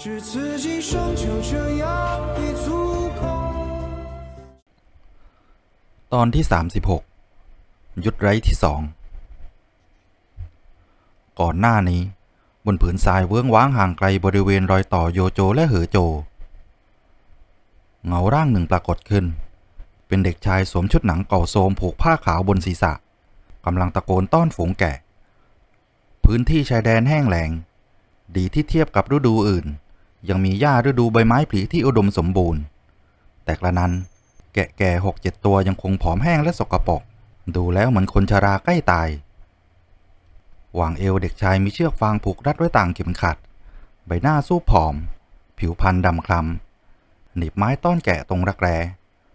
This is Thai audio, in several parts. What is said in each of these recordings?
只此一生就这样一足够。 ตอนที่ 36 ยุดไร้ที่สอง ก่อนหน้านี้ บนผืนทรายเวิ้งว้างห่างไกลบริเวณรอยต่อโยโจและเหอโจ เงาร่างหนึ่งปรากฏขึ้น เป็นเด็กชายสวมชุดหนังเก่าโทรมผูกผ้าขาวบนศีรษะกำลังตะโกนต้อนฝูงแกะ พื้นที่ชายแดนแห้งแล้ง ดีที่เทียบกับฤดูอื่น ยังมีหญ้าฤดูใบไม้ผลิที่อุดมสมบูรณ์ แต่กระนั้น แกะแก่หกเจ็ดตัวยังคงผอมแห้งและสกปรกดูแล้วเหมือนคนชราใกล้ตาย หว่างเอวเด็กชายมีเชือกฟางผูกรัดไว้ต่างเข็มขัด ใบหน้าสู้ผอม ผิวพรรณดำคล้ำหนีบไม้ต้อนแกะตรงรักแร้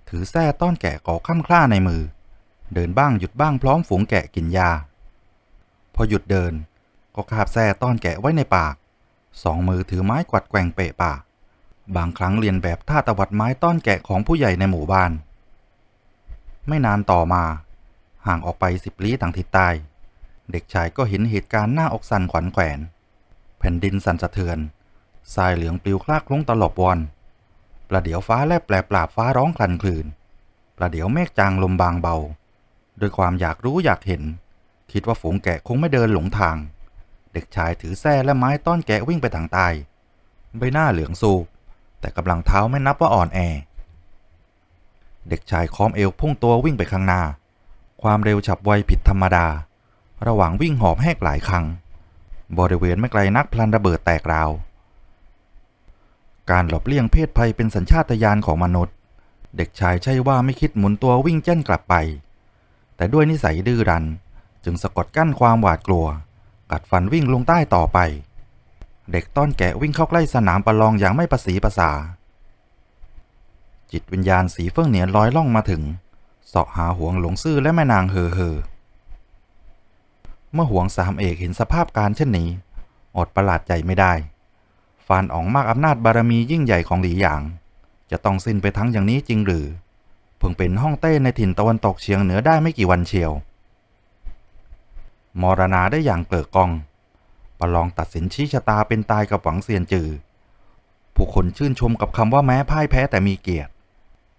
ถือแส้ต้อนแกะก่อข้ามคล้าในมือ เดินบ้างหยุดบ้างพร้อมฝูงแกะกินยา พอหยุดเดิน ก็คาบแส้ต้อนแกะไว้ในปาก สองมือถือไม้กวัดแกว่งเปะป่า บางครั้งเรียนแบบท่าตวัดไม้ต้อนแกะของผู้ใหญ่ในหมู่บ้าน ไม่นานต่อมา ห่างออกไปสิบลี้ทางทิศใต้ เด็กชายก็เห็นเหตุการณ์หน้าอกสั่นขวัญแขวน แผ่นดินสั่นสะเทือนทรายเหลืองปลิวคลากคลุ้งตลบวอนประเดี๋ยวฟ้าแลบแปลปราบฟ้าร้องคลันคลืน ประเดี๋ยวเมฆจางลมบางเบา ด้วยความอยากรู้อยากเห็น คิดว่าฝูงแกะคงไม่เดินหลงทาง เด็กชายถือแส้และไม้ต้อนแกะวิ่งไปทางใต้ใบหน้าเหลืองสูบแต่กำลังเท้าไม่นับว่าอ่อนแอ เด็กชายค้อมเอวพุ่งตัววิ่งไปข้างหน้า ความเร็วฉับไวผิดธรรมดา ระหว่างวิ่งหอบแหกหลายครั้ง บริเวณไม่ไกลนักพลันระเบิดแตกราว การหลบเลี่ยงเพศภัยเป็นสัญชาตญาณของมนุษย์ เด็กชายใช่ว่าไม่คิดหมุนตัววิ่งเจ้นกลับไป แต่ด้วยนิสัยดื้อรั้นจึงสะกดกั้นความหวาดกลัว กัดฟันวิ่งลงใต้ต่อไป เด็กต้อนแกะวิ่งเข้าใกล้สนามประลองอย่างไม่ประสีประสา จิตวิญญาณสีเฟื่องเหนียนลอยล่องมาถึงเสาะหาห่วงหลงซื่อและแม่นางเฮอเฮอเมื่อห่วงสามเอกเห็นสภาพการเช่นนี้ อดประหลาดใจไม่ได้ฟานอ๋องมากอำนาจบารมียิ่งใหญ่ของหลีหยาง จะต้องสิ้นไปทั้งอย่างนี้จริงหรือ เพิ่งเป็นห้องเต้ในถิ่นตะวันตกเฉียงเหนือได้ไม่กี่วันเชียว รณาได้อย่างเกลิกกอง ประลองตัดสินชี้ชะตาเป็นตายกับหวังเซียนจือ ผู้คนชื่นชมกับคำว่าแม้พ่ายแพ้แต่มีเกียรติ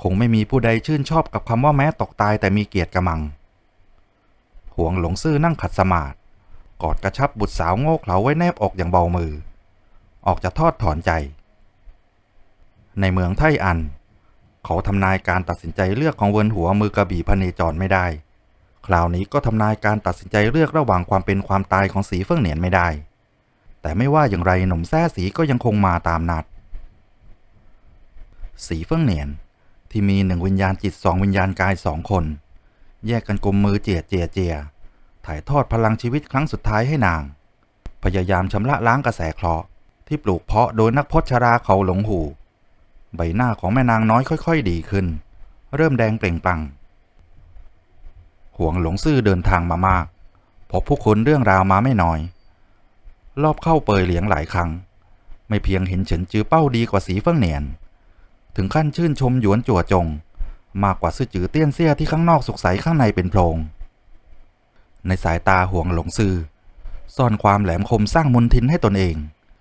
คงไม่มีผู้ใดชื่นชอบกับคำว่าแม้ตกตายแต่มีเกียรติกระมัง หวงหลงซื่อนั่งขัดสมาธิกอดกระชับบุตรสาวโง่เขลาไว้แนบอกอย่างเบามือ ออกจะทอดถอนใจ ในเมืองไทอัน เขาทำนายการตัดสินใจเลือกของเวินหัวมือกระบี่พเนจรไม่ได้ คราวนี้ก็ทำนายการตัดสินใจเลือกระหว่างความเป็นความตายของสีเฟื่องเหนียนไม่ได้ แต่ไม่ว่าอย่างไรหนุ่มแท้สีก็ยังคงมาตามนัด สีเฟื่องเหนียนที่มีหนึ่งวิญญาณจิตสองวิญญาณกายสองคน แยกกันกลมมือเจียเจียเจียถ่ายทอดพลังชีวิตครั้งสุดท้ายให้นาง พยายามชำระล้างกระแสเคราะห์ที่ปลูกเพาะโดยนักพจชราเขาหลงหู ใบหน้าของแม่นางน้อยค่อย ๆ ดีขึ้น เริ่มแดงเปล่งปลัง หวงหลงซื่อเดินทางมามาก พบผู้คนเรื่องราวมาไม่น้อย รอบเข้าเปยเหลียงหลายครั้ง ไม่เพียงเห็นเฉินจือเป้าดีกว่าสีเฟิ่งเหนียน ถึงขั้นชื่นชมหยวนจั่วจง มากกว่าซื่อจือเตี้ยนเซี่ยที่ข้างนอกสุกใสข้างในเป็นโพรง ในสายตาห่วงหลงซื่อซ่อนความแหลมคมสร้างมนทินให้ตนเอง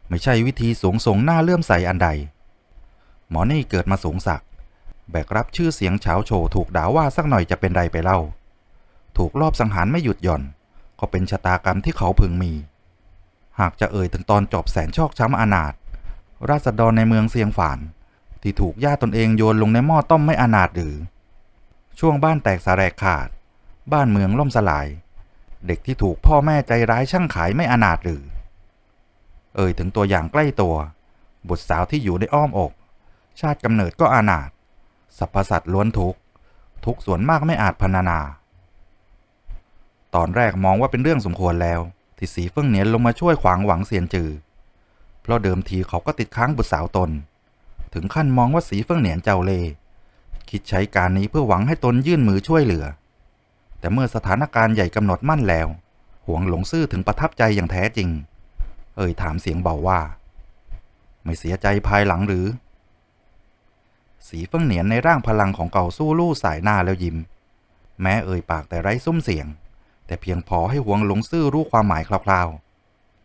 ไม่ใช่วิธีสูงส่งหน้าเลื่อมใสอันใด หมอนี่เกิดมาสูงสัก แบกรับชื่อเสียงเฉาโฉถูกด่าว่าสักหน่อยจะเป็นไรไปเล่า ถูกลอบสังหารไม่หยุดหย่อน ก็เป็นชะตากรรมที่เขาพึงมี หากจะเอ่ยถึงตอนจบแสนชอกช้ำอนาถราษฎรในเมืองเสียงฝาน ที่ถูกญาติตนเองโยนลงในหม้อต้มไม่อนาถหรือ ช่วงบ้านแตกสาแรกขาด บ้านเมืองล่มสลาย เด็กที่ถูกพ่อแม่ใจร้ายช่างขายไม่อนาถหรือ เอ่ยถึงตัวอย่างใกล้ตัว บุตรสาวที่อยู่ในอ้อมอก ชาติกำเนิดก็อนาถสรรพสัตว์ล้วนทุกทุกส่วนมากไม่อาจพรรณนา ตอนแรกมองว่าเป็นเรื่องสมควรแล้ว ที่สีเฟิ่งเหนียนลงมาช่วยขวางหวังเซียนจือ เพราะเดิมทีเขาก็ติดค้างบุตรสาวตน ถึงขั้นมองว่าสีเฟิ่งเหนียนเจ้าเล่คิดใช้การนี้เพื่อหวังให้ตนยื่นมือช่วยเหลือ แต่เมื่อสถานการณ์ใหญ่กำหนดมั่นแล้ว หวงหลงซื่อถึงประทับใจอย่างแท้จริง เอ่ยถามเสียงเบาว่า ไม่เสียใจภายหลังหรือ สีเฟิ่งเหนียนในร่างพลังของเก่าสู้ลู่สายหน้าแล้วยิ้ม แม้เอ่ยปากแต่ไร้ซุ้มเสียง แต่เพียงพอให้หวงหลงซื่อรู้ความหมายคร่าว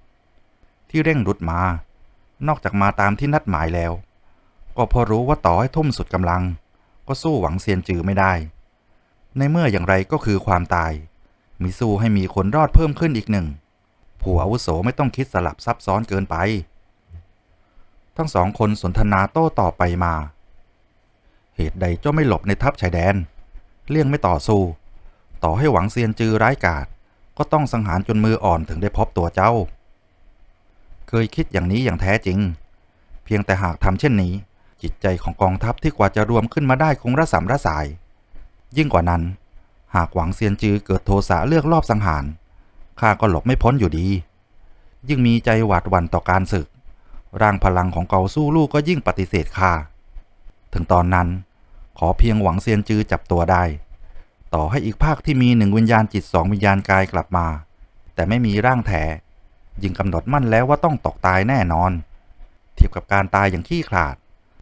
ๆ ที่เร่งรุดมา นอกจากมาตามที่นัดหมายแล้ว ก็พอรู้ว่าต่อให้ทุ่มสุดกำลัง ก็สู้หวังเซียนจือไม่ได้ ในเมื่ออย่างไรก็คือความตายมีสู้ให้มีคนรอดเพิ่มขึ้นอีกหนึ่งผู้อาวุโสไม่ต้องคิดสลับซับซ้อนเกินไป ทั้งสองคนสนทนาโต้ตอบไปมา เหตุใดเจ้าไม่หลบในทัพชายแดน เลี่ยงไม่ต่อสู้ ต่อให้หวังเซียนจือร้ายกาจก็ต้องสังหารจนมืออ่อนถึงได้พบตัวเจ้า เคยคิดอย่างนี้อย่างแท้จริง เพียงแต่หากทำเช่นนี้ จิตใจของกองทัพที่กว่าจะรวมขึ้นมาได้คงระสำระสาย ยิ่งกว่านั้น หากหวังเซียนจือเกิดโทสะเลือกรอบสังหารข้าก็หลบไม่พ้นอยู่ดี ยิ่งมีใจหวาดหวั่นต่อการศึก ร่างพลังของเกาสู้ลูกก็ยิ่งปฏิเสธข้าถึงตอนนั้น ขอเพียงหวังเซียนจือจับตัวได้ ต่อให้อีกภาคที่มีหนึ่งวิญญาณจิตสองวิญญาณกายกลับมา แต่ไม่มีร่างแท้ยิงกำหนดมั่นแล้วว่าต้องตกตายแน่นอน เทียบกับการตายอย่างขี้ขลาด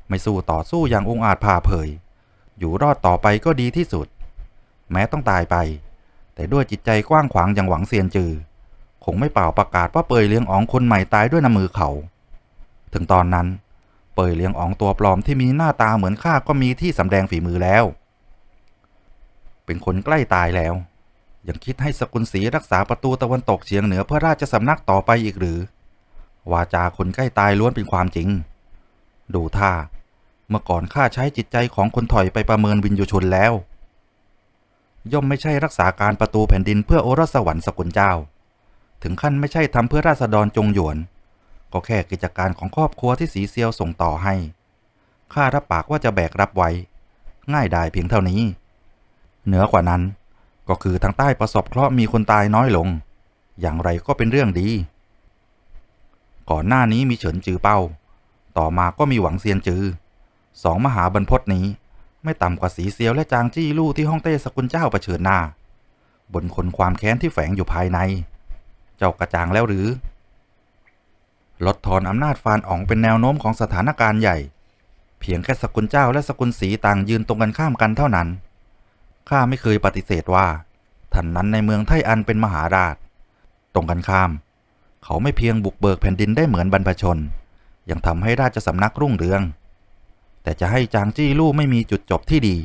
ไม่สู้ต่อสู้อย่างองอาจพาเผย อยู่รอดต่อไปก็ดีที่สุด แม้ต้องตายไป แต่ด้วยจิตใจกว้างขวางอย่างหวังเซียนจือ คงไม่เป่าประกาศว่าเปยเลี้ยงอ๋องคนใหม่ตายด้วยน้ำมือเขา ถึงตอนนั้น เปยเลี้ยงอ๋องตัวปลอมที่มีหน้าตาเหมือนข้าก็มีที่สำแดงฝีมือแล้ว เป็นคนใกล้ตายแล้ว ยังคิดให้สกุลศรีรักษาประตูตะวันตกเฉียงเหนือเพื่อราชสำนักต่อไปอีกหรือ วาจาคนใกล้ตายล้วนเป็นความจริง ดูท่า เมื่อก่อนข้าใช้จิตใจของคนถอยไปประเมินวินยูชนแล้ว ย่อมไม่ใช่รักษาการประตูแผ่นดินเพื่อโอรสวรรค์สกุลเจ้า ถึงขั้นไม่ใช่ทำเพื่อราษฎรจงหยวน ก็แค่กิจการของครอบครัวที่สีเซียวส่งต่อให้ข้ารับปากว่าจะแบกรับไว้ ง่ายดายเพียงเท่านี้ เหนือกว่านั้น ก็คือทางใต้ประสบเคราะห์มีคนตายน้อยลง อย่างไรก็เป็นเรื่องดี ก่อนหน้านี้มีเฉินจือเป้า ต่อมาก็มีหวังเซียนจือ สองมหาบรรพตนี้ ไม่ต่ำกว่าสีเซียวและจางจี้ลู่ที่ฮ่องเต้สกุลเจ้าเผชิญหน้า บนคนความแค้นที่แฝงอยู่ภายใน เจ้ากระจ่างแล้วหรือ ลดทอนอำนาจฟานอ๋องเป็นแนวโน้มของสถานการณ์ใหญ่เพียงแค่สกุลเจ้าและสกุลสีต่างยืนตรงกันข้ามกันเท่านั้น ข้าไม่เคยปฏิเสธว่าท่านนั้นในเมืองไทอันเป็นมหาราช ตรงกันข้าม เขาไม่เพียงบุกเบิกแผ่นดินได้เหมือนบรรพชน ยังทำให้ราชสำนักรุ่งเรือง แต่จะให้จางจี้ลู่ไม่มีจุดจบที่ดี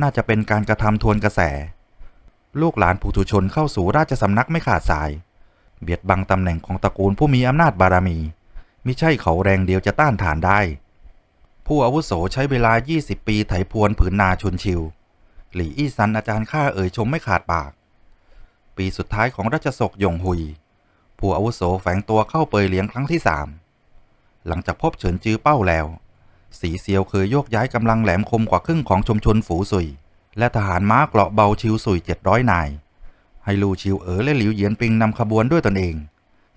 น่าจะเป็นการกระทำทวนกระแส ลูกหลานผู้ทุชนเข้าสู่ราชสำนักไม่ขาดสาย เบียดบังตำแหน่งของตระกูลผู้มีอำนาจบารมีมิใช่เขาแรงเดียวจะต้านทานได้ ผู้อาวุโสใช้เวลา 20 ปีไถพวนผืนนาชนชิว หลี่อี้ซันอาจารย์ข้าเอ่ยชมไม่ขาดปาก ปีสุดท้ายของราชสกยงหุย ผู้อาวุโสแฝงตัวเข้าเปยเลี้ยงครั้งที่สามหลังจากพบเฉินจื้อเป้าแล้ว สีเซียวเคยโยกย้ายกำลังแหลมคมกว่าครึ่งของชมชนฝูสุย และทหารม้าเกราะเบาชิวสุยเจ็ดร้อยนาย ให้ลูชิวเอ๋อและหลิวเยียนปิงนำขบวนด้วยตนเอง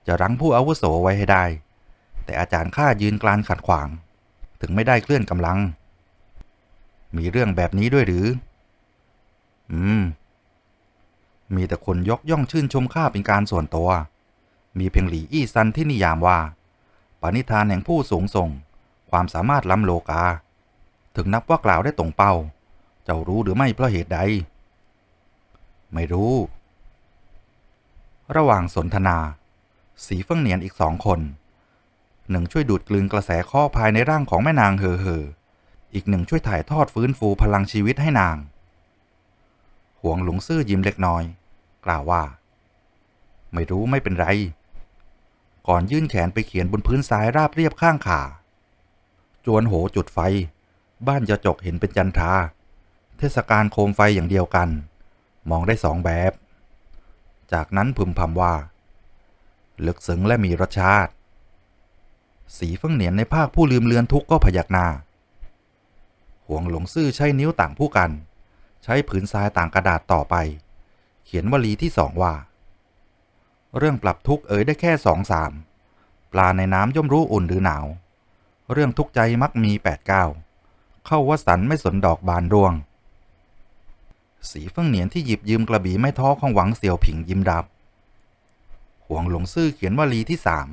จะรั้งผู้อาวุโสไว้ให้ได้ แต่อาจารย์ข้ายืนกลานขัดขวาง ถึงไม่ได้เคลื่อนกำลัง มีเรื่องแบบนี้ด้วยหรือ อืม มีแต่คนยกย่องชื่นชมข้าเป็นการส่วนตัว มีเพียงหลีอี้ซันที่นิยามว่า ปณิธานแห่งผู้สูงส่ง ความสามารถล้ำโลกา ถึงนับว่ากล่าวได้ตรงเป้า เจ้ารู้หรือไม่เพราะเหตุใด ไม่รู้ ระหว่างสนทนา สีเฟิ่งเหนียนอีกสองคนหนึ่งช่วยดูดกลืนกระแสข้อภายในร่างของแม่นางเฮอเฮออีกหนึ่งช่วยถ่ายทอดฟื้นฟูพลังชีวิตให้นาง หวงหลงซื่อยิ้มเล็กน้อย กล่าวว่า ไม่รู้ไม่เป็นไร ก่อนยื่นแขนไปเขียนบนพื้นทรายราบเรียบข้างขา จวนโหจุดไฟ บ้านจะจกเห็นเป็นจันทรา เทศกาลโคมไฟอย่างเดียวกัน มองได้สองแบบ จากนั้นพึมพำว่า ลึกซึ้งและมีรสชาติ สีเฟิ่งเหนียนในภาคผู้ลืมเลือนทุกข์ก็พยักหน้าห่วงหลงซื่อใช้นิ้วต่างผู้กัน ใช้ผืนทรายต่างกระดาษต่อไป เขียนวลีที่สองว่า เรื่องปรับทุกข์เอ๋ยได้แค่สองสามปลาในน้ำย่อมรู้อุ่นหรือหนาว เรื่องทุกข์ใจมักมีแปดเก้าเข้าวสันไม่สนดอกบานร่วง สีเฟิ่องเหนียนที่หยิบยืมกระบี่ไม่ท้อของหวังเสี่ยวผิงยิ้มรับหวงหลงซื่อเขียนวลีที่สาม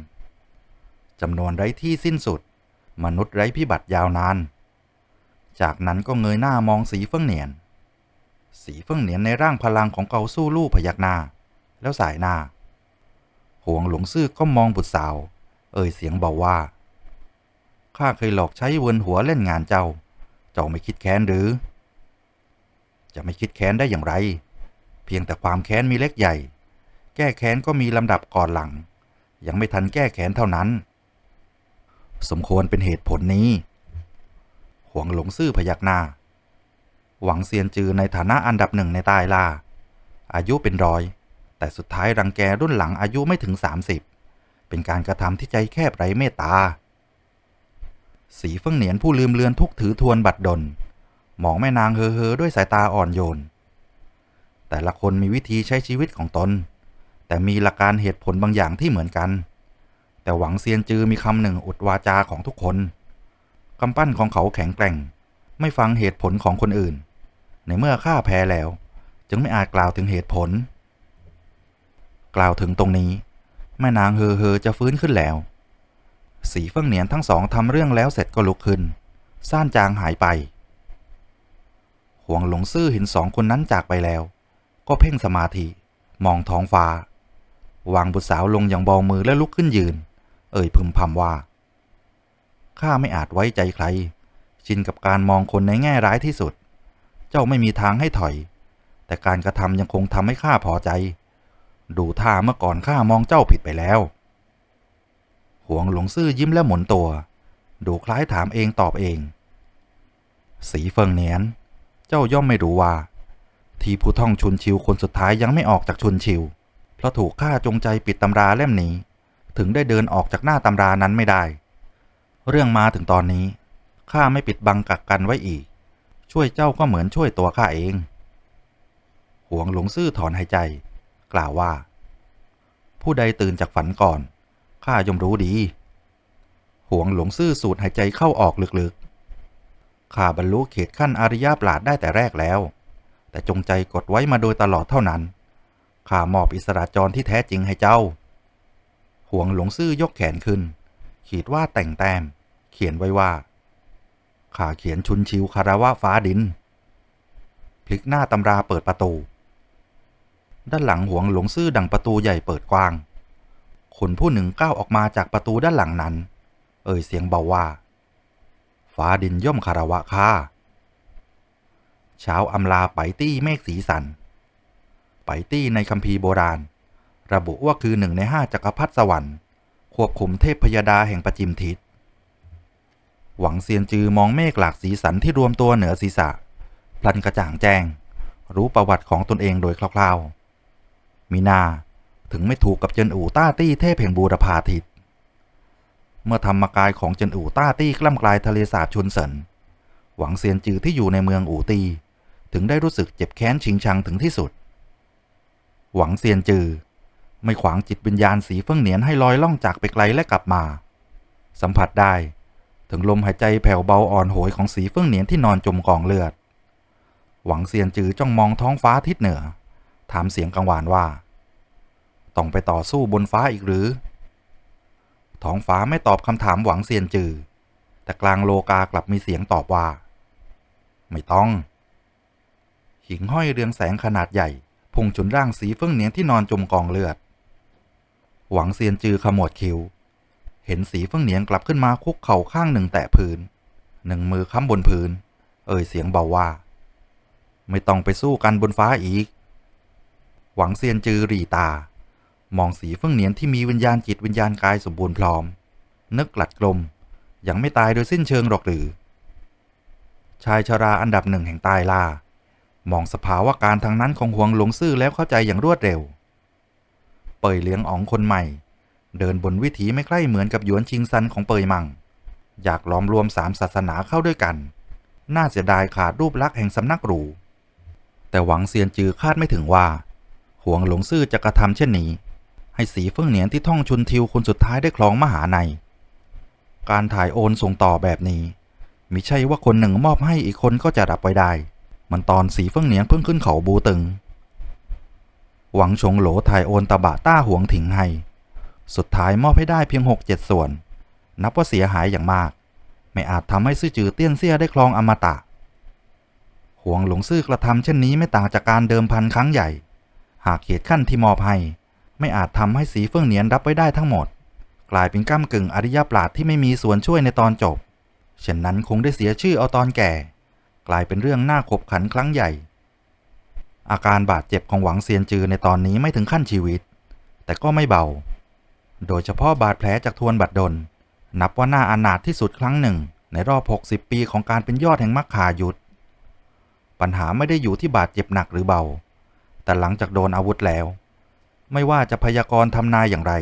จำนวนไร้ที่สิ้นสุด มนุษย์ไร้พิบัติยาวนาน จากนั้นก็เงยหน้ามองสีเฟิ่องเหนียน สีเฟิ่งเหนียนในร่างพลังของเกาสู้ลู่พยักหน้า แล้วสายหน้าห่วงหลงซื่อก็มองบุตรสาว เอ่ยเสียงเบาว่า ข้าเคยหลอกใช้วนหัวเล่นงานเจ้า เจ้าไม่คิดแค้นหรือ จะไม่คิดแค้นได้อย่างไร เพียงแต่ความแค้นมีเล็กใหญ่ แก้แค้นก็มีลำดับก่อนหลัง ยังไม่ทันแก้แค้นเท่านั้น สมควรเป็นเหตุผลนี้ห่วงหลงซื่อพยักหน้า หวังเซียนจือในฐานะอันดับหนึ่งในใต้ล่า อายุเป็นร้อย แต่สุดท้ายรังแกรุ่นหลังอายุไม่ถึง 30 เป็นการกระทำที่ใจแคบไร้เมตตา สีเฟิ่งเหนียนผู้ลืมเลือนทุกถือทวนบัดดล มองแม่นางเฮอเฮอด้วยสายตาอ่อนโยน แต่ละคนมีวิธีใช้ชีวิตของตน แต่มีหลักการเหตุผลบางอย่างที่เหมือนกัน แต่หวังเซียนจือมีคำหนึ่งอุดวาจาของทุกคนกำปั้นของเขาแข็งแกร่ง ไม่ฟังเหตุผลของคนอื่น ในเมื่อข้าแพ้แล้ว จึงไม่อาจกล่าวถึงเหตุผล กล่าวถึงตรงนี้ แม่นางเฮอเฮอจะฟื้นขึ้นแล้ว สีเฟิ่งเหนียนทั้งสองทำเรื่องแล้วเสร็จก็ลุกขึ้น ซ่านจางหายไปห่วงหลงซื่อเห็นสองคนนั้นจากไปแล้ว ก็เพ่งสมาธิ มองท้องฟ้า วางบุตรสาวลงอย่างเบามือและลุกขึ้นยืน เอ่ยพึมพำว่า ข้าไม่อาจไว้ใจใคร ชินกับการมองคนในแง่ร้ายที่สุด จ้าไม่มีทางให้ถอย แต่การกระทำยังคงทำให้ข้าพอใจ ดูท่าเมื่อก่อนข้ามองเจ้าผิดไปแล้ว หวงหลงซื่อยิ้มและหมุนตัว ดูคล้ายถามเองตอบเอง สีเฟิงเนียน เจ้าย่อมไม่รู้ว่า ที่ผู้ท่องชุนชิวคนสุดท้ายยังไม่ออกจากชุนชิว เพราะถูกข้าจงใจปิดตำราเล่มนี้ ถึงได้เดินออกจากหน้าตำรานั้นไม่ได้ เรื่องมาถึงตอนนี้ข้าไม่ปิดบังกักกันไว้อีก ช่วยเจ้าก็เหมือนช่วยตัวข้าเอง หวงหลงซื่อถอนหายใจ กล่าวว่า ผู้ใดตื่นจากฝันก่อน ข้าย่อมรู้ดี หวงหลงซื่อสูดหายใจเข้าออกลึกๆ ข้าบรรลุเขตขั้นอริยปราดได้แต่แรกแล้ว แต่จงใจกดไว้มาโดยตลอดเท่านั้น ข้ามอบอิสระจรที่แท้จริงให้เจ้า หวงหลงซื่อยกแขนขึ้น ขีดว่าแต่งแต้ม เขียนไว้ว่า ข้าเขียนชุนชิวคาราวะฟ้าดิน พลิกหน้าตำราเปิดประตู ด้านหลังหวงหลงซื่อดังประตูใหญ่เปิดกว้าง คนผู้หนึ่งก้าวออกมาจากประตูด้านหลังนั้น เอ่ยเสียงเบาว่า ฟ้าดินย่อมคาราวะข้าเช้าอำลาไปตี้เมฆสีสัน ไปตี้ในคัมภีร์โบราณ ระบุว่าคือหนึ่งในห้าจักรพรรดิสวรรค์ ควบคุมเทพพยดาแห่งประจิมทิศ หวังเซียนจือมองเมฆหลากสีสันที่รวมตัวเหนือศีรษะ พลันกระจ่างแจ้ง รู้ประวัติของตนเองโดยคร่าวๆ มีนาถึงไม่ถูกกับเจินอู่ต้าตี้เทพแห่งบูรพาทิต เมื่อธรรมกายของเจินอู่ต้าตี้กล้ำกลายทะเลสาบชุนเสินหวังเซียนจือที่อยู่ในเมืองอู่ตี ถึงได้รู้สึกเจ็บแค้นชิงชังถึงที่สุด หวังเซียนจือ ไม่ขวางจิตวิญญาณสีเฟิ่องเหนียนให้ลอยล่องจากไปไกลและกลับมา สัมผัสได้ ถึงลมหายใจแผ่วเบาอ่อนโหยของสีเฟิ่งเหนียนที่นอนจมกองเลือด หวังเซียนจือจ้องมองท้องฟ้าทิศเหนือ ถามเสียงกังวานว่า ต้องไปต่อสู้บนฟ้าอีกหรือ ท้องฟ้าไม่ตอบคำถามหวังเซียนจือ แต่กลางโลกากลับมีเสียงตอบว่า ไม่ต้อง หิ่งห้อยเรืองแสงขนาดใหญ่พุ่งจุนร่างสีเฟิ่งเหนียนที่นอนจมกองเลือด หวังเซียนจือขมวดคิ้ว เห็นสีเฟิ่งเหนียนกลับขึ้นมาคุกเข่าข้างหนึ่งแตะพื้น หนึ่งมือค้ำบนพื้น เอ่ยเสียงเบาว่า ไม่ต้องไปสู้กันบนฟ้าอีก หวังเซียนจือรีตา มองสีเฟิ่งเหนียนที่มีวิญญาณจิตวิญญาณกายสมบูรณ์พร้อม นึกกลัดกลม ยังไม่ตายโดยสิ้นเชิงหรอกหรือ ชายชราอันดับหนึ่งแห่งใต้ล่ามองสภาวะการทางนั้นของหวงหลงซื่อแล้วเข้าใจอย่างรวดเร็ว เปยเลี้ยงอ๋องคนใหม่ เดินบนวิถีไม่ใกล้เหมือนกับหยวนชิงซันของเปยมัง อยากล้อมรวมสามศาสนาเข้าด้วยกัน น่าเสียดายขาดรูปลักษณ์แห่งสำนักหรู แต่หวังเซียนจือคาดไม่ถึงว่าหวงหลงซื่อจะกระทำเช่นนี้ ให้สีเฟิ่องเหนียนที่ท่องชุนทิวคนสุดท้ายได้ครองมหาใน การถ่ายโอนส่งต่อแบบนี้มิใช่ว่าคนหนึ่งมอบให้อีกคนก็จะรับไว้ได้ มันตอนสีเฟิ่องเหนียนเพิ่งขึ้นเขาบูตึง หวังชงโหลถ่ายโอนตะบะต้าหวงถิงให้ สุดท้ายมอบให้ได้เพียงหกเจ็ดส่วน นับว่าเสียหายอย่างมาก ไม่อาจทำให้ซื่อจือเตี้ยนเซี่ยได้ครองอมตะ ห่วงหลงซื่อกระทำเช่นนี้ไม่ต่างจากการเดิมพันครั้งใหญ่ หากเขตขั้นที่มอบให้ไม่อาจทำให้สีเฟิ่องเหนียนรับไว้ได้ทั้งหมด กลายเป็นก้ามกึ่งอริยปราดที่ไม่มีส่วนช่วยในตอนจบ เช่นนั้นคงได้เสียชื่อเอาตอนแก่ กลายเป็นเรื่องน่าขบขันครั้งใหญ่ อาการบาดเจ็บของหวังเซียนจือในตอนนี้ไม่ถึงขั้นชีวิต แต่ก็ไม่เบา โดยเฉพาะบาดแผลจากทวนบัดดล นับว่าน่าอนาถที่สุดครั้งหนึ่ง ในรอบ 60 ปีของการเป็นยอดแห่งมักขายุทธปัญหาไม่ได้อยู่ที่บาดเจ็บหนักหรือเบา แต่หลังจากโดนอาวุธแล้ว ไม่ว่าจะพยากรณ์ทำนายอย่างไร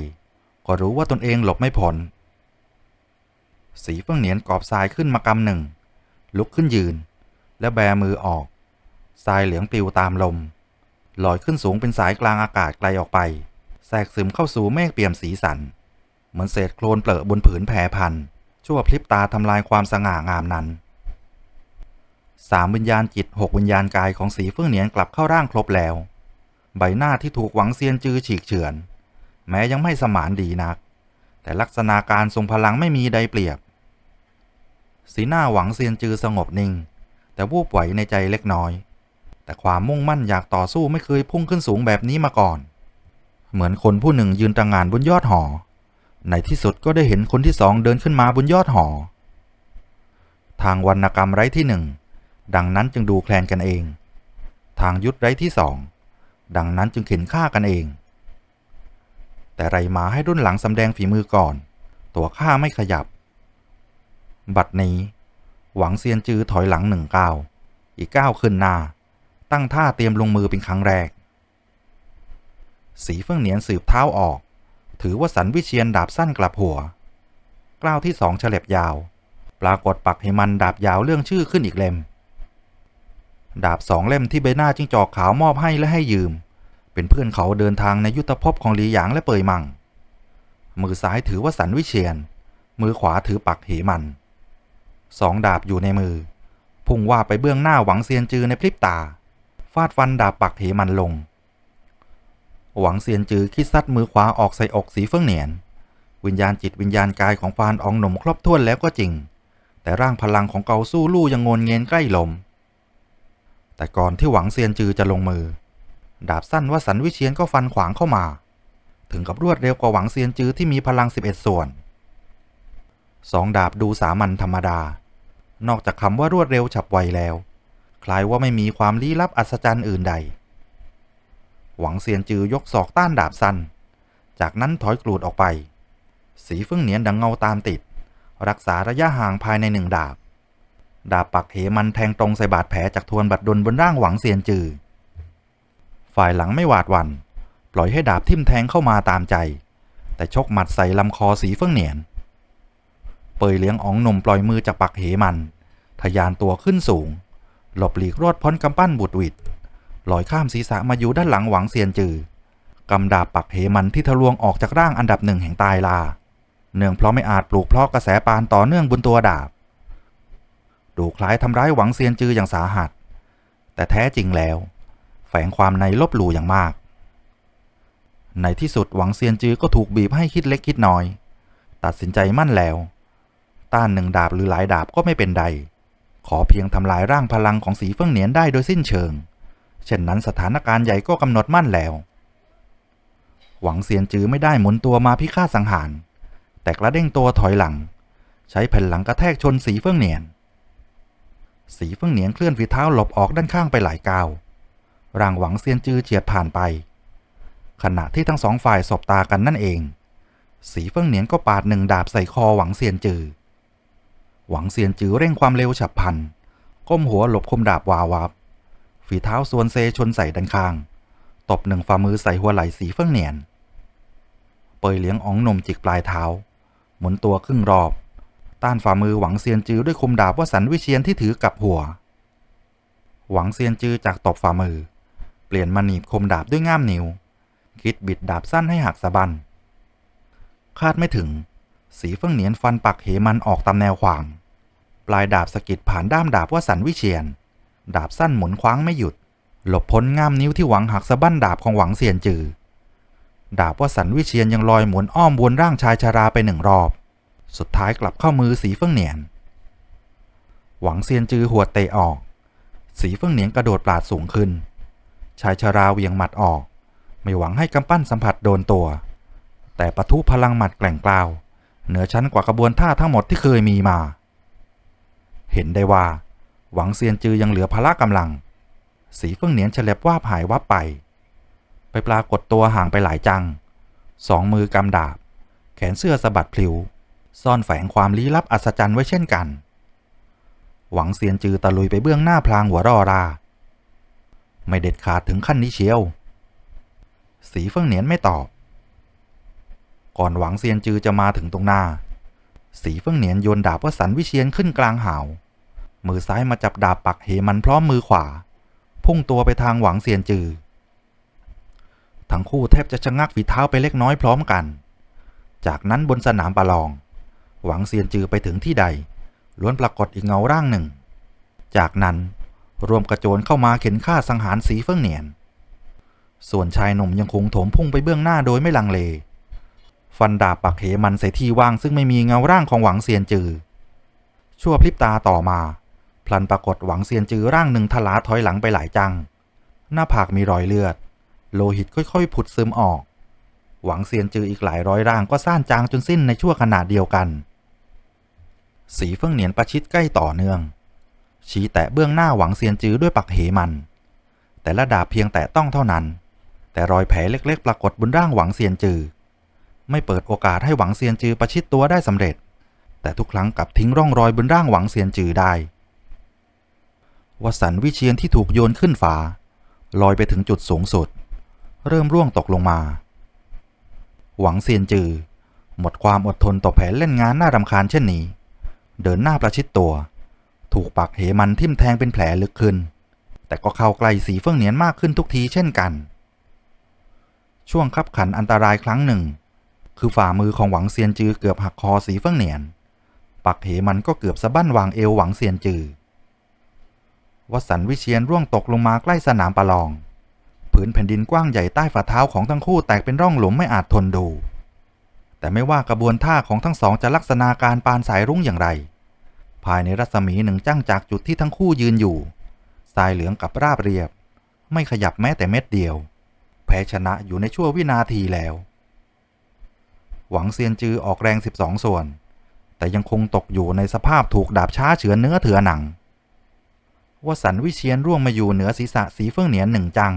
ก็รู้ว่าตนเองหลบไม่พ้นสีเฟื่องเหนียนกอบทรายขึ้นมากำหนึ่ง ลุกขึ้นยืน และแบมือออกทรายเหลืองปลิวตามลมลอยขึ้นสูงเป็นสายกลางอากาศไกลออกไป แทรกซึมเข้าสู่เมฆเปี่ยมสีสัน เหมือนเศษโคลนเปลอะบนผืนแผ่พันชั่วพลิบตาทำลายความสง่างามนั้นสามวิญญาณจิตหกวิญญาณกายของสีเฟื่องเหนียนกลับเข้าร่างครบแล้ว ใบหน้าที่ถูกหวังเซียนจือฉีกเฉือน แม้ยังไม่สมานดีนัก แต่ลักษณะการทรงพลังไม่มีใดเปรียบ สีหน้าหวังเซียนจือสงบนิ่ง แต่วูบไหวในใจเล็กน้อย แต่ความมุ่งมั่นอยากต่อสู้ไม่เคยพุ่งขึ้นสูงแบบนี้มาก่อน เหมือนคนผู้หนึ่งยืนตระหงานบนยอดหอ ในที่สุดก็ได้เห็นคนที่สองเดินขึ้นมาบนยอดหอ ทางวรรณกรรมไร้ที่หนึ่ง ดังนั้นจึงดูแคลนกันเอง ทางยุทธไร้ที่สอง ดังนั้นจึงเข็นฆ่ากันเอง แต่ไรมาให้รุ่นหลังสำแดงฝีมือก่อน ตัวข้าไม่ขยับ บัดนี้ หวังเซียนจือถอยหลังหนึ่งก้าว อีกก้าวขึ้นหน้า ตั้งท่าเตรียมลงมือเป็นครั้งแรก สีเฟื่องเหนียนสืบเท้าออก ถือว่าสันวิเชียนดาบสั้นกลับหัว กล้าวที่สองเฉล็บยาว ปรากฏปักให้มันดาบยาวเรื่องชื่อขึ้นอีกเล่ม ดาบสองเล่มที่ใบหน้าจิ้งจอกขาวมอบให้และให้ยืม เป็นเพื่อนเขาเดินทางในยุทธภพของหลีหยางและเปยมัง มือซ้ายถือว่าสันวิเชียน มือขวาถือปักเหมัน สองดาบอยู่ในมือ พุ่งว่าไปเบื้องหน้าหวังเซียนจือในพริบตา ฟาดฟันดาบปักเหมันลง หวังเซียนจือคิดซัดมือขวาออกใส่อกสีเฟืองเหนียน วิญญาณจิตวิญญาณกายของฟานอองหนมครบถ้วนแล้วก็จริง แต่ร่างพลังของเกาสู้ลู่ยังงนเงียนใกล้ลม แต่ก่อนที่หวังเซียนจือจะลงมือ ดาบสั้นว่าสันวิเชียนก็ฟันขวางเข้ามา ถึงกับรวดเร็วกว่าหวังเซียนจือที่มีพลัง 11 ส่วนสองดาบดูสามัญธรรมดา นอกจากคำว่ารวดเร็วฉับไวแล้ว คล้ายว่าไม่มีความลี้ลับอัศจรรย์อื่นใด หวังเซียนจือยกศอกต้านดาบสั้นจากนั้นถอยกรูดออกไป สีฟื่งเหนียนดังเงาตามติด รักษาระยะห่างภายในหนึ่งดาบ ดาบปักเหมันแทงตรงใส่บาดแผลจากทวนบัดดลบนร่างหวังเซียนจือ ฝ่ายหลังไม่หวาดหวัน่นปล่อยให้ดาบทิ่มแทงเข้ามาตามใจ แต่ชกหมัดใส่ลำคอสีเฟื่องเหนียน เปยเลี้ยงอ๋องหนุ่มปล่อยมือจากปักเหมันทะยานตัวขึ้นสูง หลบหลีกรอดพ้นกำปั้นบุดวิด ลอยข้ามศีรษะมาอยู่ด้านหลังหวังเซียนจือกำดาบปักเหมันที่ทะลวงออกจากร่างอันดับหนึ่งแห่งตายลา เนื่องเพราะไม่อาจปลูกเพราะกระแสปานต่อเนื่องบนตัวดาบ ดูคล้ายทำร้ายหวังเซียนจืออย่างสาหัส แต่แท้จริงแล้ว แฝงความในลบหลู่อย่างมาก ในที่สุดหวังเซียนจือก็ถูกบีบให้คิดเล็กคิดน้อย ตัดสินใจมั่นแล้ว ต้านหนึ่งดาบหรือหลายดาบก็ไม่เป็นใด ขอเพียงทำลายร่างพลังของสีเฟื่องเหนียนได้โดยสิ้นเชิง เช่นนั้นสถานการณ์ใหญ่ก็กำหนดมั่นแล้ว หวังเซียนจือไม่ได้หมุนตัวมาพิฆาตสังหาร แต่กระเด้งตัวถอยหลัง ใช้แผ่นหลังกระแทกชนสีเฟื่องเหนียน สีเฟื่องเหนียนเคลื่อนฝีเท้าหลบออกด้านข้างไปหลายก้าวร่างหวังเซียนจือเฉียดผ่านไป ขณะที่ทั้งสองฝ่ายสบตากันนั่นเอง สีเฟื่องเหนียนก็ปาดหนึ่งดาบใส่คอหวังเซียนจือ หวังเซียนจือเร่งความเร็วฉับพลัน ก้มหัวหลบคมดาบวาวับ ฝีเท้าส่วนเซชนใส่ด้านข้าง ตบหนึ่งฝ่ามือใส่หัวไหล่สีเฟื่องเหนียน เปยเลี้ยงอ๋องนมจิกปลายเท้า หมุนตัวครึ่งรอบ ต้านฝ่ามือหวังเซียนจือด้วยคมดาบว่าสันวิเชียนที่ถือกับหัว หวังเซียนจือจากตบฝ่ามือ เปลี่ยนมาหนีบคมดาบด้วยง่ามนิ้ว คิดบิดดาบสั้นให้หักสะบันคาดไม่ถึง สีเฟื่องเหนียนฟันปักเหมันออกตามแนวขวาง ปลายดาบสะกิดผ่านด้ามดาบว่าสันวิเชียน ดาบสั้นหมุนคว้างไม่หยุด หลบพ้นง่ามนิ้วที่หวังหักสะบั้นดาบของหวังเซียนจือ ดาบว่าสันวิเชียนยังลอยหมุนอ้อมวนร่างชายชาราไปหนึ่งรอบ สุดท้ายกลับเข้ามือสีเฟื่องเหนียน หวังเซียนจือหัวเตะออก สีเฟื่องเหนียนกระโดดปราดสูงขึ้น ชายชาราเวียงหมัดออก ไม่หวังให้กำปั้นสัมผัสโดนตัว แต่ปะทุพลังหมัดแกล่งกล้าว เหนือชั้นกว่ากระบวนท่าทั้งหมดที่เคยมีมา เห็นได้ว่า หวังเซียนจือยังเหลือพละกำลัง สีเฟิ่งเหนียนเฉลบว่าหายวับไป ไปปรากฏตัวห่างไปหลายจัง สองมือกำดาบ แขนเสื้อสะบัดพลิว ซ่อนแฝงความลี้ลับอัศจรรย์ไว้เช่นกัน หวังเซียนจือตะลุยไปเบื้องหน้าพลางหัวรอรา ไม่เด็ดขาดถึงขั้นนี้เชียว สีเฟิ่งเหนียนไม่ตอบ ก่อนหวังเซียนจือจะมาถึงตรงหน้า สีเฟิ่งเหนียนโยนดาบวสันวิเชียนขึ้นกลางหาว มือซ้ายมาจับดาบปักเหมันพร้อมมือขวา พุ่งตัวไปทางหวังเซียนจือ ทั้งคู่แทบจะชะงักฝีเท้าไปเล็กน้อยพร้อมกัน จากนั้นบนสนามประลอง หวังเซียนจือไปถึงที่ใด ล้วนปรากฏอีกเงาร่างหนึ่ง จากนั้นรวมกระโจนเข้ามาเข็นฆ่าสังหารสีเฟิ่งเหนียน ส่วนชายหนุ่มยังคงโถมพุ่งไปเบื้องหน้าโดยไม่ลังเล ฟันดาบปักเหมันใส่ที่ว่างซึ่งไม่มีเงาร่างของหวังเซียนจือ ชั่วพริบตาต่อมา พลันปรากฏหวังเซียนจือร่างหนึ่งทลาถอยหลังไปหลายจัง หน้าผากมีรอยเลือด โลหิตค่อยๆ ผุดซึมออก หวังเซียนจืออีกหลายร้อยร่างก็ซ่านจางจนสิ้นในชั่วขณะเดียวกัน สีเฟิ่องเหนียนประชิดใกล้ต่อเนื่อง ชี้แตะเบื้องหน้าหวังเซียนจือด้วยปักเหมัน แต่ละดาบเพียงแตะต้องเท่านั้น แต่รอยแผลเล็กๆ ปรากฏบนร่างหวังเซียนจือ ไม่เปิดโอกาสให้หวังเซียนจือประชิดตัวได้สำเร็จ แต่ทุกครั้งกลับทิ้งร่องรอยบนร่างหวังเซียนจือได้ วสันวิเชียนที่ถูกโยนขึ้นฟ้าลอยไปถึงจุดสูงสุด เริ่มร่วงตกลงมา หวังเซียนจือ หมดความอดทนต่อแผนเล่นงานน่ารำคาญเช่นนี้ เดินหน้าประชิดตัว ถูกปักเหมันทิ่มแทงเป็นแผลลึกขึ้น แต่ก็เข้าใกล้สีเฟื่องเหนียนมากขึ้นทุกทีเช่นกัน ช่วงคับขันอันตรายครั้งหนึ่ง คือฝ่ามือของหวังเซียนจือเกือบหักคอสีเฟื่องเหนียน ปักเหมันก็เกือบสะบั้นวางเอวหวังเซียนจือ วสันวิเชียนร่วงตกลงมาใกล้สนามประลอง ผืนแผ่นดินกว้างใหญ่ใต้ฝ่าเท้าของทั้งคู่แตกเป็นร่องหลุมไม่อาจทนดู แต่ไม่ว่ากระบวนท่าของทั้งสองจะลักษณะการปานสายรุ้งอย่างไร ภายในรัศมีหนึ่งจ้างจากจุดที่ทั้งคู่ยืนอยู่ทรายเหลืองกับราบเรียบ ไม่ขยับแม้แต่เม็ดเดียว แพ้ชนะอยู่ในชั่ววินาทีแล้ว หวังเซียนจือออกแรง 12 ส่วน แต่ยังคงตกอยู่ในสภาพถูกดาบช้าเฉือนเนื้อเถือหนัง วสันวิเชียนร่วงมาอยู่เหนือศีรษะสีเฟื่องเหนียนหนึ่งจัง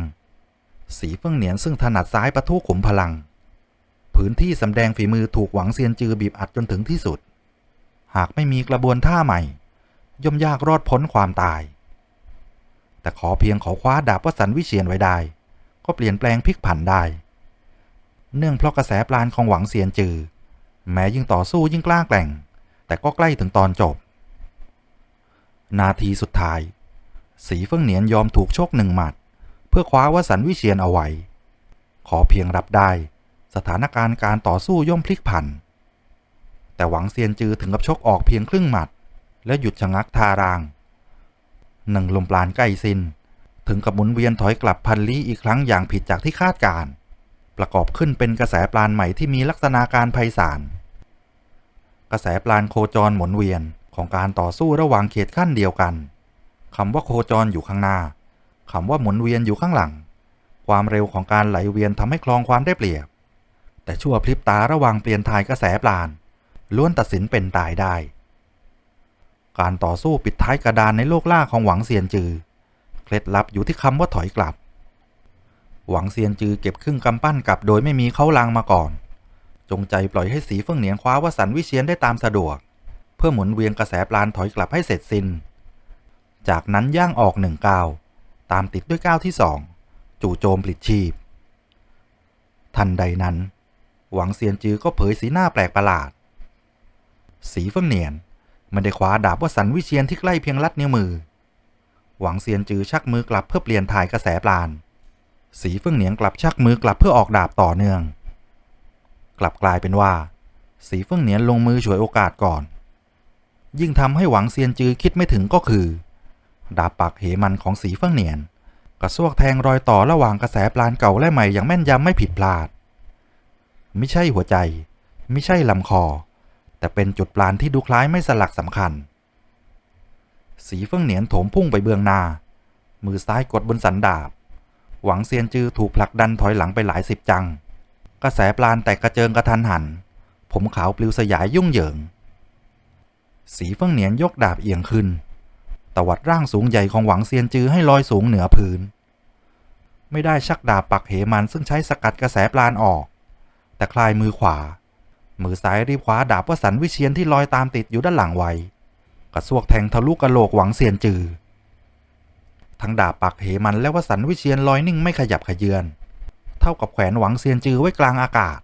สีเฟื่องเหนียนซึ่งถนัดซ้ายประทุขุมพลังพื้นที่สำแดงฝีมือถูกหวังเซียนจือบีบอัดจนถึงที่สุด หากไม่มีกระบวนท่าใหม่ ย่อมยากรอดพ้นความตาย แต่ขอเพียงขาคว้าดาบวสันวิเชียนไว้ได้ ก็เปลี่ยนแปลงพลิกผันได้ เนื่องเพราะกระแสปราณของหวังเซียนจือ แม้ยิ่งต่อสู้ยิ่งกล้าแกร่ง แต่ก็ใกล้ถึงตอนจบ นาทีสุดท้าย สีเฟิ่งเหนียนยอมถูกโชกหนึ่งหมัด เพื่อคว้าวสันวิเชียนเอาไว้ ขอเพียงรับได้ สถานการณ์การต่อสู้ย่อมพลิกผัน แต่หวังเซียนจือถึงกับชกออกเพียงครึ่งหมัด แล้วหยุดชะงักทารางหนึ่งลมปราณใกล้สิน้น ถึงกับหมุนเวียนถอยกลับพันลี้อีกครั้งอย่างผิดจากที่คาดการ ประกอบขึ้นเป็นกระแสปราณใหม่ที่มีลักษณะการไพศาลกระแสปราณโคจรหมุนเวียนของการต่อสู้ระหว่างเขตขั้นเดียวกัน คำว่าโคจรอยู่ข้างหน้าคำว่าหมุนเวียนอยู่ข้างหลัง ความเร็วของการไหลเวียนทำให้คลองความได้เปรียบ แต่ชั่วพริบตาระหว่างเปลี่ยนถ่ายกระแสปราณล้วนตัดสินเป็นตายได้ การต่อสู้ปิดท้ายกระดานในโลกล่าของหวังเซียนจือ เคล็ดลับอยู่ที่คำว่าถอยกลับ หวังเซียนจือเก็บครึ่งกำปั้นกลับโดยไม่มีเขาลางมาก่อน จงใจปล่อยให้สีเฟื่องเหนียนคว้าวสันวิเชียนได้ตามสะดวก เพื่อหมุนเวียนกระแสปราณถอยกลับให้เสร็จสิ้น จากนั้นย่างออกหนึ่งก้าวตามติดด้วยก้าวที่สองจู่โจมปลิดชีพ ทันใดนั้น หวังเซียนจือก็เผยสีหน้าแปลกประหลาด สีเฟื่องเหนียนมันได้คว้าดาบว่าสันวิเชียนที่ใกล้เพียงลัดนิ้วมือ หวังเซียนจือชักมือกลับเพื่อเปลี่ยนถ่ายกระแสปราณสีเฟื่องเหนียนกลับชักมือกลับเพื่อออกดาบต่อเนื่อง กลับกลายเป็นว่า สีเฟื่องเหนียนลงมือฉวยโอกาสก่อน ยิ่งทำให้หวังเซียนจือคิดไม่ถึงก็คือ ดาบปักเหมันของสีเฟื่องเหนียน กระซวกแทงรอยต่อระหว่างกระแสปราณเก่าและใหม่อย่างแม่นยำไม่ผิดพลาด ไม่ใช่หัวใจ ไม่ใช่ลำคอ แต่เป็นจุดปราณที่ดูคล้ายไม่สลักสำคัญ สีเฟื่องเหนียนโถมพุ่งไปเบื้องหน้า มือซ้ายกดบนสันดาบ หวังเซียนจือถูกผลักดันถอยหลังไปหลายสิบจัง กระแสปราณแตกกระเจิงกระทันหัน ผมขาวปลิวสยายยุ่งเหยิง สีเฟื่องเหนียนยกดาบเอียงขึ้น ตวัดร่างสูงใหญ่ของหวังเซียนจือให้ลอยสูงเหนือพื้น ไม่ได้ชักดาบปักเหมันซึ่งใช้สกัดกระแสปราณออก แต่คลายมือขวา มือซ้ายรีบคว้าดาบวสันวิเชียนที่ลอยตามติดอยู่ด้านหลังไว้กระซวกแทงทะลุกระโหลกหวังเซียนจือ ทั้งดาบปักเหมันและวสันวิเชียนลอยนิ่งไม่ขยับขยื่นเท่ากับแขวนหวังเซียนจือไว้กลางอากาศ